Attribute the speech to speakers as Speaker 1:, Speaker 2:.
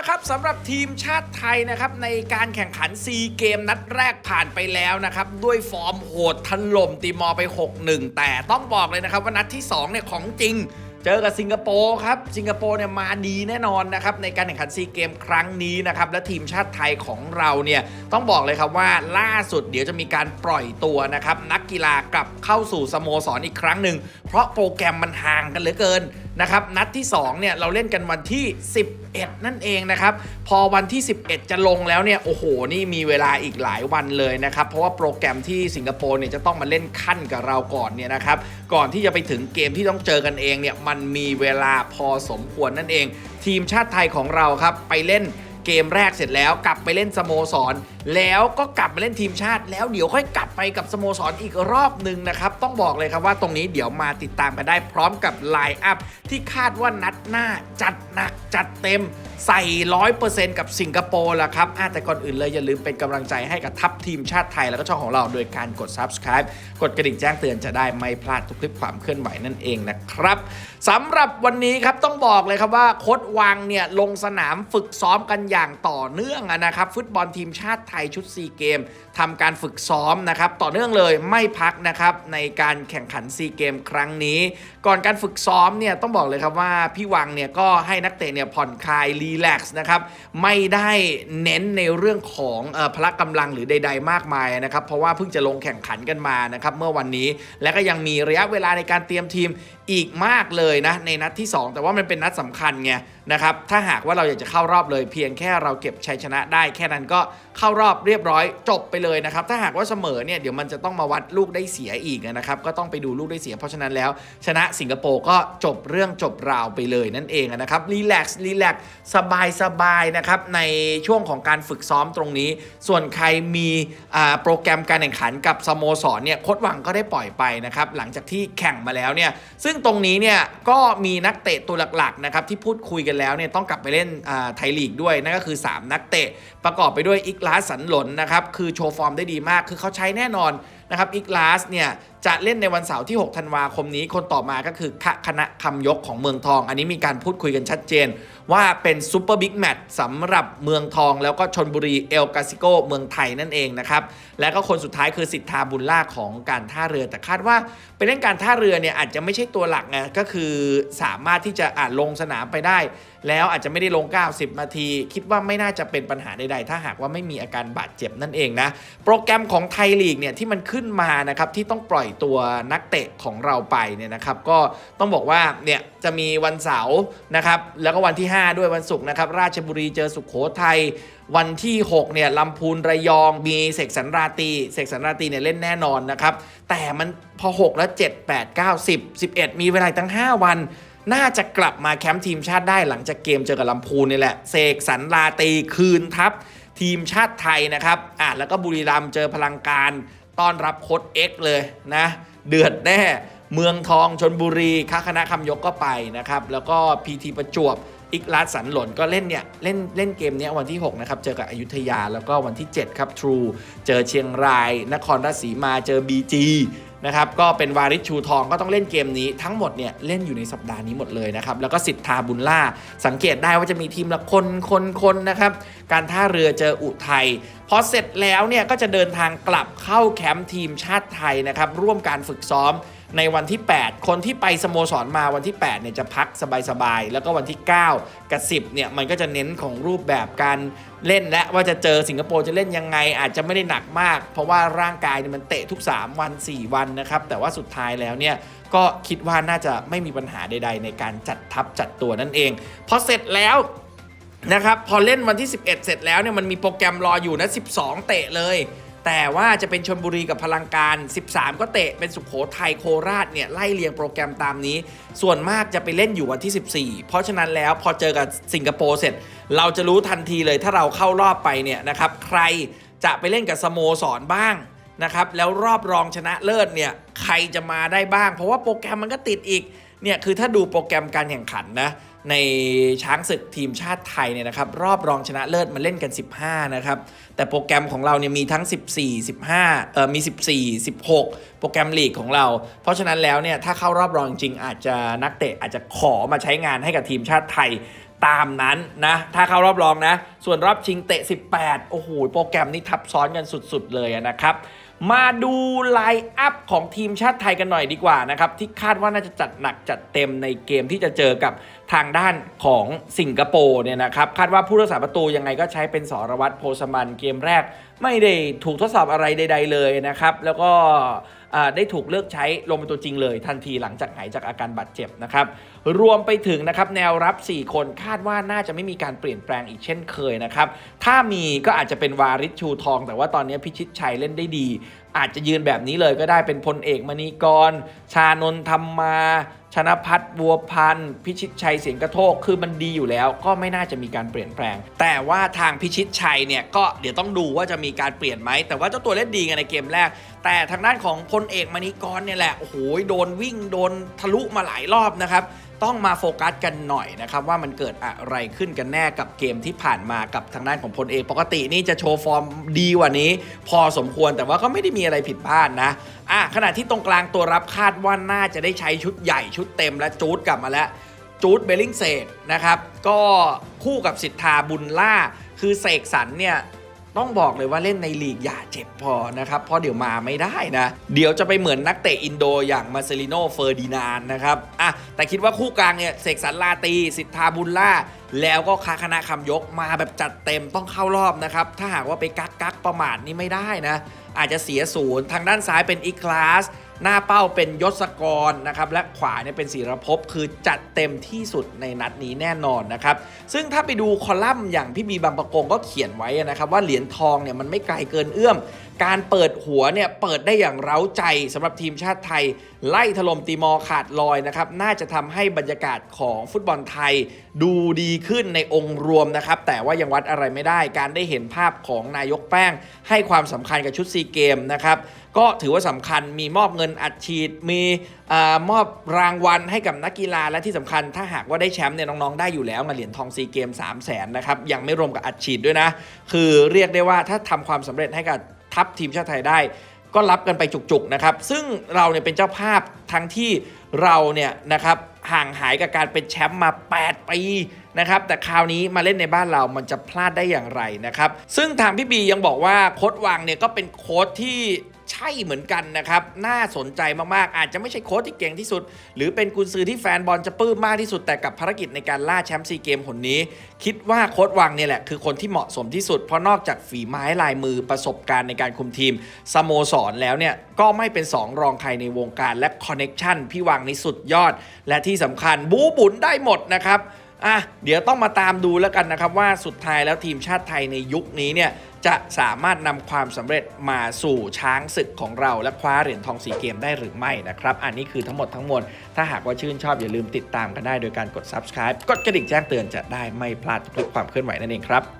Speaker 1: ละครับสำหรับทีมชาติไทยนะครับในการแข่งขัน4เกมนัดแรกผ่านไปแล้วนะครับด้วยฟอร์มโหดถล่มตีมอไป 6-1 แต่ต้องบอกเลยนะครับว่านัดที่2เนี่ยของจริงเจอกับสิงคโปร์ครับ สิงคโปร์เนี่ยมาดีแน่นอนนะครับในการแข่งขันซีเกมครั้งนี้นะครับ และทีมชาติไทยของเราเนี่ยต้องบอกเลยครับว่าล่าสุดเดี๋ยวจะมีการปล่อยตัวนะครับ นักกีฬากลับเข้าสู่สโมสรอีกครั้งหนึ่ง เพราะโปรแกรมมันห่างกันเหลือเกินนะครับ นัดที่ 2 เนี่ย เราเล่นกันวันที่ 11 นั่นเองนะครับ พอวันที่ 11 จะลงแล้วเนี่ย โอ้โห นี่มีเวลาอีกหลายวันเลยนะครับ เพราะว่าโปรแกรมที่สิงคโปร์เนี่ยจะต้องมาเล่นขั้นกับเราก่อนเนี่ยนะครับ ก่อนที่จะไปถึงเกมที่ต้องเจอกันเองเนี่ย มันมีเวลาพอสมควรนั่นเอง ทีมชาติไทยของเราครับไปเล่นเกมแรกเสร็จแล้วกลับไปเล่นสโมสรแล้วก็กลับมาเล่นทีมชาติ แล้วเดี๋ยวค่อยกลับไปกับสโมสรอีกรอบหนึ่งนะครับต้องบอกเลยครับว่าตรงนี้เดี๋ยวมาติดตามกันได้พร้อมกับไลน์อัพที่คาดว่านัดหน้าจัดหนักจัดเต็มใส่ร้อยเปอร์เซ็นต์กับสิงคโปร์ละครับแต่ก่อนอื่นเลยอย่าลืมเป็นกำลังใจให้กับทัพทีมชาติไทย แล้วก็ช่องของเราโดยการกด subscribe กดกระดิ่งแจ้งเตือนจะได้ไม่พลาดทุกคลิปความเคลื่อนไหวนั่นเองนะครับสำหรับวันนี้ครับต้องบอกเลยครับว่าโค้ดวังเนี่ยลงสนามฝึกซ้อมกันอย่างต่อเนื่องนะครับ ฟุตบอลทีมชาติไทยชุด4เกมทำการฝึกซ้อมนะครับต่อเนื่องเลยไม่พักนะครับในการแข่งขัน4เกมครั้งนี้ ก่อนการฝึกซ้อมเนี่ยต้องบอกเลยครับว่าพี่วังเนี่ยก็ให้นักเตะเนี่ยผ่อนคลายรีแลกซ์นะครับไม่ได้เน้นในเรื่องของออพละกำลังหรือใด ๆ มากมายนะครับเพราะว่าเพิ่งจะลงแข่งขันกันมานะครับเมื่อวันนี้และก็ยังมีระยะเวลาในการเตรียมทีมอีกมากเลยนะในนัดที่ 2 แต่ว่ามันเป็นนัดสำคัญไงนะครับถ้าหากว่าเราอยากจะเข้ารอบเลยเพียงแค่เราเก็บชัยชนะได้แค่นั้นก็เข้ารรอบเรียบร้อยจบไปเลยนะครับ ถ้าหากว่าเสมอเนี่ยเดี๋ยวมันจะต้องมาวัดลูกได้เสียอีกนะครับ ก็ต้องไปดูลูกได้เสีย เพราะฉะนั้นแล้ว ชนะสิงคโปร์ก็จบเรื่องจบราวไปเลยนั่นเองนะครับรีแลกซ์รีแลกซ์สบายสบายนะครับในช่วงของการฝึกซ้อมตรงนี้ ส่วนใครมีโปรแกรมการแข่งขันกับสโมสรเนี่ยโค้ดหวังก็ได้ปล่อยไปนะครับหลังจากที่แข่งมาแล้วเนี่ยซึ่งตรงนี้เนี่ยก็มีนักเตะตัวหลักๆนะครับที่พูดคุยกันแล้วเนี่ยต้องกลับไปเล่นไทยลีกด้วยนั่นก็คือ 3 นักเตะประกอบไปด้วยอิกลาสสันหลนนะครับ คือโชว์ฟอร์มได้ดีมาก คือเขาใช้แน่นอน นะครับอิกลาสเนี่ยจะเล่นในวันเสาร์ที่ 6 ธันวาคมนี้ คนต่อมาก็คือคคณะคำยกของเมืองทอง อันนี้มีการพูดคุยกันชัดเจน ว่าเป็นซูเปอร์บิ๊กแมตช์สำหรับเมืองทอง แล้วก็ชนบุรีเอลกาซิโกเมืองไทยนั่นเองนะครับ และก็คนสุดท้ายคือสิทธาบุญล่าของการท่าเรือ แต่คาดว่าไปเล่นการท่าเรือเนี่ยอาจจะไม่ใช่ตัวหลักไงก็คือสามารถที่จะอาจลงสนามไปได้ แล้วอาจจะไม่ได้ลง 90 นาที คิดว่าไม่น่าจะเป็นปัญหาใดๆ ถ้าหากว่าไม่มีอาการบาดเจ็บนั่นเองนะโปรแกรมของไทยลีกเนี่ยที่มันขึ้นึ้นมานะครับที่ต้องปล่อยตัวนักเตะของเราไปเนี่ยนะครับ ก็ต้องบอกว่าเนี่ยจะมีวันเสาร์นะครับ แล้วก็วันที่ 5 ด้วยวันศุกร์นะครับ ราชบุรีเจอสุขโขทัยวันที่ 6 เนี่ยลำพูนระยองมีเสกสรรราตีเสกสรรราตีเนี่ยเล่นแน่นอนนะครับ แต่มันพอ 6 แล้ว 7 8 9 10 11 มีเวลาตั้ง 5 วัน น่าจะกลับมาแคมป์ทีมชาติได้หลังจากเกมเจอกับลำพูนนี่แหละเสกสรราตีคืนทัพทีมชาติไทยนะครับอะแล้วก็บุรีรัมย์เจอพลังการ ต้อนรับโค้ดเอ็กซ์เลยนะ เดือดแน่ เมืองทองชนบุรีคคณะคำยกก็ไปนะครับ แล้วก็พีทีประจวบอีกลาดสันหล่นก็เล่นเนี่ย เล่นเล่นเกมนี้วันที่ 6 นะครับ เจอกับอยุธยาแล้วก็วันที่ 7 ครับทรูเจอเชียงราย นครราชสีมาเจอ BG นะครับก็เป็นวาริชชูทองก็ต้องเล่นเกมนี้ทั้งหมดเนี่ยเล่นอยู่ในสัปดาห์นี้หมดเลยนะครับแล้วก็สิทธาบุญล่า สังเกตได้ว่าจะมีทีมละคนคนคนนะครับการท่าเรือเจออุทัยพอเสร็จแล้วเนี่ยก็จะเดินทางกลับเข้าแคมป์ทีมชาติไทยนะครับร่วมการฝึกซ้อม ในวันที่ 8 คนที่ไปสโมสรมาวันที่8เนี่ยจะพักสบายๆ แล้วก็วันที่ 9 กับ 10เนี่ยมันก็จะเน้นของรูปแบบการเล่นและว่าจะเจอสิงคโปร์จะเล่นยังไง อาจจะไม่ได้หนักมาก เพราะว่าร่างกายเนี่ยมันเตะทุก 3 วัน 4 วันนะครับ แต่ว่าสุดท้ายแล้วเนี่ยก็คิดว่าน่าจะไม่มีปัญหาใด ๆ ในการจัดทัพจัดตัวนั่นเองพอเสร็จแล้วนะครับพอเล่นวันที่ 11 เสร็จแล้วเนี่ยมันมีโปรแกรมรออยู่นะ 12 เตะเลย แต่ว่าจะเป็นชนบุรีกับพลังการ 13 ก็เตะเป็นสุขโขทัยโคราชเนี่ยไล่เรียงโปรแกรมตามนี้ ส่วนมากจะไปเล่นอยู่วันที่ 14 เพราะฉะนั้นแล้วพอเจอกับสิงคโปร์เสร็จ เราจะรู้ทันทีเลยถ้าเราเข้ารอบไปเนี่ยนะครับใครจะไปเล่นกับสโมสรบ้าง นะครับแล้วรอบรองชนะเลิศเนี่ยใครจะมาได้บ้าง เพราะว่าโปรแกรมมันก็ติดอีกเนี่ยคือถ้าดูโปรแกรมการแข่งขันนะในช้างศึกทีมชาติไทยเนี่ยนะครับรอบรองชนะเลิศมาเล่นกัน 15 นะครับ แต่โปรแกรมของเราเนี่ยมีทั้ง 14 15เอ่อมี 14 16 โปรแกรมลีกของเรา เพราะฉะนั้นแล้วเนี่ยถ้าเข้ารอบรองจริงอาจจะนักเตะอาจจะขอมาใช้งานให้กับทีมชาติไทยตามนั้นนะถ้าเข้ารอบรองนะ ส่วนรอบชิงเตะ 18 โอ้โหโปรแกรมนี้ทับซ้อนกันสุด ๆ เลยนะครับ มาดูไลน์อัพของทีมชาติไทยกันหน่อยดีกว่านะครับที่คาดว่าน่าจะจัดหนักจัดเต็มในเกมที่จะเจอกับทางด้านของสิงคโปร์เนี่ยนะครับคาดว่าผู้รักษาประตูยังไงก็ใช้เป็นสรวัตรโพสมันเกมแรก ไม่ได้ถูกทดสอบอะไรใด ๆ เลยนะครับ แล้วก็ ได้ถูกเลือกใช้ลงเป็นตัวจริงเลย ทันทีหลังจากหายจากอาการบาดเจ็บนะครับรวมไปถึงนะครับแนวรับ 4 คนคาดว่าน่าจะไม่มีการเปลี่ยนแปลงอีกเช่นเคยนะครับถ้ามีก็อาจจะเป็นวาริชชูทอง แต่ว่าตอนนี้พิชิตชัยเล่นได้ดี อาจจะยืนแบบนี้เลยก็ได้เป็นพลเอกมณีกร ชานนท์ธรรมา ชนะพัฒน์บัวพันธ์พิชิตชัยเสียงกระโทกคือมันดีอยู่แล้ว ก็ไม่น่าจะมีการเปลี่ยนแปลง แต่ว่าทางพิชิตชัยเนี่ยก็เดี๋ยวต้องดูว่าจะมีการเปลี่ยนไหม แต่ว่าเจ้าตัวเล่นดีไงในเกมแรก แต่ทางด้านของพลเอกมณีกรเนี่ยแหละโอ้โหโดนวิ่งโดนทะลุมาหลายรอบนะครับ ต้องมาโฟกัสกันหน่อยนะครับว่ามันเกิดอะไรขึ้นกันแน่กับเกมที่ผ่านมากับทางด้านของพลเอกปกตินี่จะโชว์ฟอร์มดีกว่านี้ พอสมควรแต่ว่าก็ไม่ได้มีอะไรผิดพลาดนะอะขณะที่ตรงกลางตัวรับคาดว่าน่าจะได้ใช้ชุดใหญ่ชุดเต็มและจูดกลับมาแล้วจูดเบลลิงเซกนะครับก็คู่กับสิทธาบุญล่า คือเสกสรรเนี่ย ต้องบอกเลยว่าเล่นในลีกอย่าเจ็บพอนะครับ เพราะเดี๋ยวมาไม่ได้นะ เดี๋ยวจะไปเหมือนนักเตะอินโดอย่างมาเซลิโนเฟอร์ดินานนะครับอะแต่คิดว่าคู่กลางเนี่ยเสกสรรลาตี สิทธาบุญล่า แล้วก็คาคณะคำยกมาแบบจัดเต็มต้องเข้ารอบนะครับ ถ้าหากว่าไปกักกักประมาทนี่ไม่ได้นะ อาจจะเสียศูนย์ทางด้านซ้ายเป็นอีคลาส หน้าเป้าเป็นยศกรนะครับและขวาเนี่ยเป็นศิรภพคือจัดเต็มที่สุดในนัดนี้แน่นอนนะครับซึ่งถ้าไปดูคอลัมน์อย่างพี่บีบางประกงก็เขียนไว้นะครับว่าเหรียญทองเนี่ยมันไม่ไกลเกินเอื้อม การเปิดหัวเนี่ยเปิดได้อย่างเร้าใจสำหรับทีมชาติไทย ไล่ถล่มตีมอร์ขาดลอยนะครับน่าจะทำให้บรรยากาศของฟุตบอลไทย ดูดีขึ้นในองค์รวมนะครับแต่ว่ายังวัดอะไรไม่ได้ การได้เห็นภาพของนายกแป้ง ให้ความสำคัญกับชุดซีเกมนะครับก็ถือว่าสำคัญมีมอบเงินอัดฉีดมีอมอบรางวัลให้กับนักกีฬาและที่สำคัญถ้าหากว่าได้แชมป์เนี่ยน้องๆได้อยู่แล้วมาเหรียญทองซีเกม 3 0 0แสนนะครับยังไม่รวมกับอัดฉีดด้วยนะ คือเรียกได้ว่าถ้าทำความสำเร็จให้กับ ทัพทีมชาติไทยได้ ก็รับกันไปจุกๆนะครับ ซึ่งเราเนี่ยเป็นเจ้าภาพทั้งที่เราเนี่ยนะครับห่างหายกับการเป็นแชมป์มา 8 ปีนะครับแต่คราวนี้มาเล่นในบ้านเรามันจะพลาดได้อย่างไรนะครับ ซึ่งทางพี่บียังบอกว่าโค้ดวังเนี่ยก็เป็นโค้ดที่ ใช่เหมือนกันนะครับ น่าสนใจมากๆ อาจจะไม่ใช่โค้ชที่เก่งที่สุด หรือเป็นกุนซือที่แฟนบอลจะปลื้มมากที่สุดแต่กับภารกิจในการล่าแชมป์ซีเกมคนนี้ คิดว่าโค้ดวังเนี่ยแหละคือคนที่เหมาะสมที่สุด เพราะนอกจากฝีไม้ลายมือประสบการณ์ในการคุมทีมสโมสรแล้วเนี่ยก็ไม่เป็นสองรองใครในวงการและคอนเน็ชันพี่วังนี่สุดยอด และที่สำคัญบูบุญได้หมดนะครับ อะเดี๋ยวต้องมาตามดูแล้วกันนะครับว่าสุดท้ายแล้วทีมชาติไทยในยุคนี้เนี่ยจะสามารถนำความสำเร็จมาสู่ช้างศึกของเรา และคว้าเหรียญทองสีเกมได้หรือไม่นะครับ อันนี้คือทั้งหมดทั้งมวล ถ้าหากว่าชื่นชอบอย่าลืมติดตามกันได้โดยการกด subscribe กดกระดิ่งแจ้งเตือนจะได้ไม่พลาดทุกคลิปความเคลื่อนไหวนั่นเองครับ